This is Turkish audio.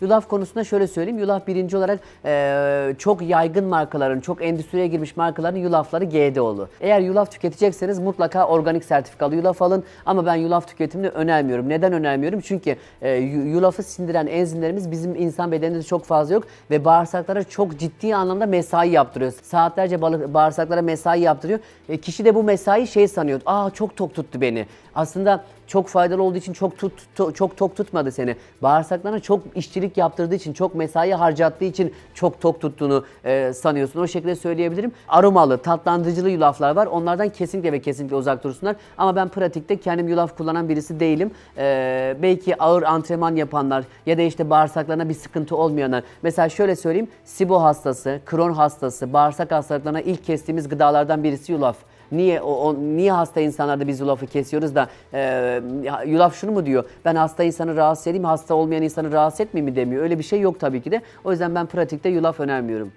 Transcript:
Yulaf konusunda şöyle söyleyeyim. Yulaf birinci olarak eee, çok yaygın markaların, çok endüstriye girmiş markaların yulafları GDO'lu. Eğer yulaf tüketecekseniz mutlaka organik sertifikalı yulaf alın. Ama ben yulaf tüketimini önermiyorum. Neden önermiyorum? Çünkü yu- yulafı sindiren enzimlerimiz bizim insan bedeninde çok fazla yok ve bağırsaklara çok ciddi anlamda mesai yaptırıyor. Saatlerce bağırsaklara mesai yaptırıyor. E, kişi de bu mesai şey sanıyor. Aa çok tok tuttu beni. Aslında çok faydalı olduğu için çok tut, to- çok tok tutmadı seni. Bağırsaklarına çok işçilik yaptırdığı için, çok mesai harcattığı için çok tok tuttuğunu e, sanıyorsun. O şekilde söyleyebilirim. Aromalı, tatlandırıcılı yulaflar var. Onlardan kesinlikle ve kesinlikle uzak dursunlar. Ama ben pratikte kendim yulaf kullanan birisi değilim. E, belki ağır antrenman yapanlar ya da işte bağırsaklarına bir sıkıntı olmayanlar. Mesela şöyle söyleyeyim. SIBO hastası, Crohn hastası, bağırsak hastalıklarına ilk kestiğimiz gıdalardan birisi yulaf. Niye o, o- niye hasta insanlarda biz yulafı kesiyoruz da e, yulaf şunu mu diyor? Ben hasta insanı rahatsız edeyim, hasta olmayan insanı rahatsız etmeyeyim mi demiyor. Öyle bir şey yok tabii ki de. O yüzden ben pratikte yulaf önermiyorum.